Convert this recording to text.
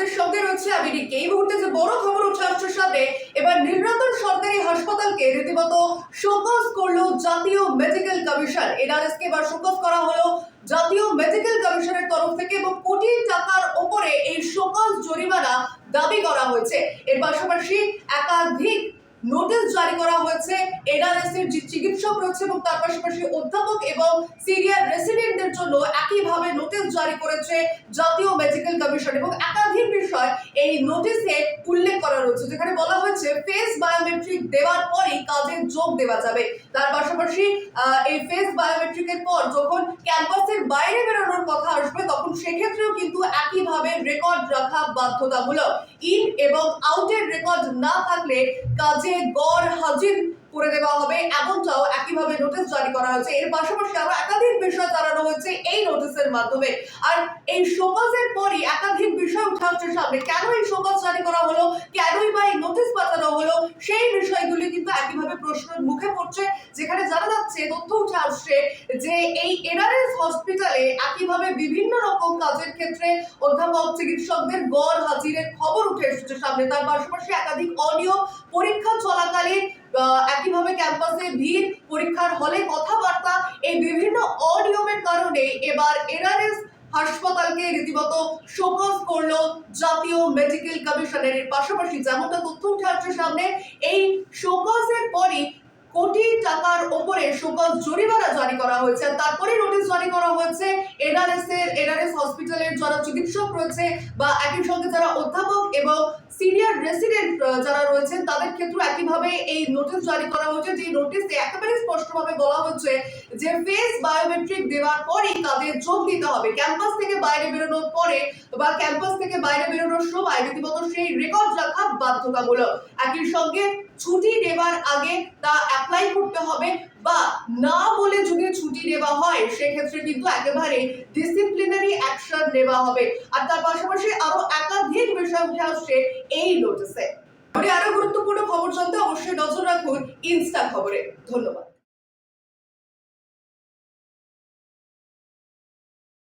আপনাদের সঙ্গে রয়েছে আমি রিকি এই মুহূর্তে যে বড় খবর উঠে আসছে সামনে এবার নীলরতন সরকারি হাসপাতালকে রীতিমতো শোকজ করল জাতীয় মেডিকেল কমিশন এনআরএস কে এবার শোকজ করা হলো জাতীয় মেডিকেল কমিশনের তরফ থেকে এবং কোটি টাকার ওপরে এই শোকজ জরিমানা দাবি করা হয়েছে। এর পাশাপাশি একাধিক নোটিশ জারি করা হয়েছে এনআরএস এর যে চিকিৎসক রয়েছে এবং তার পাশাপাশি অধ্যাপক এবং সিনিয়র রেসিডেন্টদের জন্য একইভাবে নোটিশ জারি করেছে জাতীয় মেডিকেল কমিশন এবং একাধিক বিষয় এই নোটিশে উল্লেখ করা রয়েছে, যেখানে বলা হয়েছে ফেস বায়োমেট্রিক দেওয়ার পরেই কাজে যোগ দেওয়া যাবে। তার পাশাপাশি এই ফেস বায়োমেট্রিকের পর যখন ক্যাম্পাসের বাইরে বেরোনোর কথা আসবে, তখন সেক্ষেত্রেও কিন্তু একইভাবে রেকর্ড রাখা বাধ্যতামূলক। ইন এবং আউটের রেকর্ড না থাকলে কাজে গড় হাজির করে দেওয়া হবে। এমনটাও একইভাবে নোটিশ জারি করা হয়েছে। এর পাশাপাশি আরও একাধিক বিষয় জানানো হয়েছে এই নোটিশের মাধ্যমে। আর এই শোকজের পরই একাধিক বিষয় উঠে আসছে সামনে। কেন এই শোকজ জারি করা হলো কেনই বা এই নোটিশ পাঠানো হলো সেই বিষয়গুলি কিন্তু একইভাবে প্রশ্নের মুখে পড়ছে, যেখানে জানা যাচ্ছে, তথ্য উঠে আসছে যে এই এনআরএস হসপিটালে একইভাবে বিভিন্ন রকম কাজের ক্ষেত্রে অধ্যাপক, চিকিৎসকদের গড় হাজিরের খবর উঠে এসেছে সামনে। তার পাশাপাশি একাধিক অনিয়ম পরীক্ষা চলাকালীন একইভাবে ক্যাম্পাসে ভিড়, পরীক্ষার হলে কথাবার্তা, এই বিভিন্ন অনিয়মের কারণে এবার এনআরএস হাসপাতালকে রীতিমতো শোকজ করল জাতীয় মেডিকেল কমিশনের পাশাপাশি। যেমনটা তথ্য উঠে আসছে সামনে, এই শোকজের পরই কোটি টাকার ওপরে শোকজ জরিমানা জারি করা হয়েছে। আর তারপরে নোটিশ জারি করা হয়েছে এনআরএস এর এনআরএস হসপিটালের যারা চিকিৎসক রয়েছে বা একই সঙ্গে যারা অধ্যাপক এবং সিনিয়র রেসিডেন্ট যারা রয়েছেন তাদের ক্ষেত্রে একইভাবে এই নোটিশ জারি করা হয়েছে যে নোটিশে একেবারে স্পষ্টভাবে বলা হচ্ছে যে ফেস বায়োমেট্রিক দেওয়ার পরেই তাদের যোগ দিতে হবে। ক্যাম্পাস থেকে বাইরে বেরোনোর পরে বা ক্যাম্পাস থেকে বাইরে বেরোনোর সময় রীতিমতো সেই রেকর্ড রাখা বাধ্যতামূলক। একই সঙ্গে ছুটি নেবার আগে তা অ্যাপ্লাই করতে হবে বা না বলে যদি ছুটি নেওয়া হয়, সেক্ষেত্রে কিন্তু একেবারে ডিসিপ্লিনারি অ্যাকশন নেওয়া হবে। আর তার পাশাপাশি আরও একাধিক বিষয় উঠে আসছে এই নোটিসে আরও গুরুত্বপূর্ণ খবর জানতে অবশ্যই নজর রাখুন ইনস্টা খবরে। ধন্যবাদ।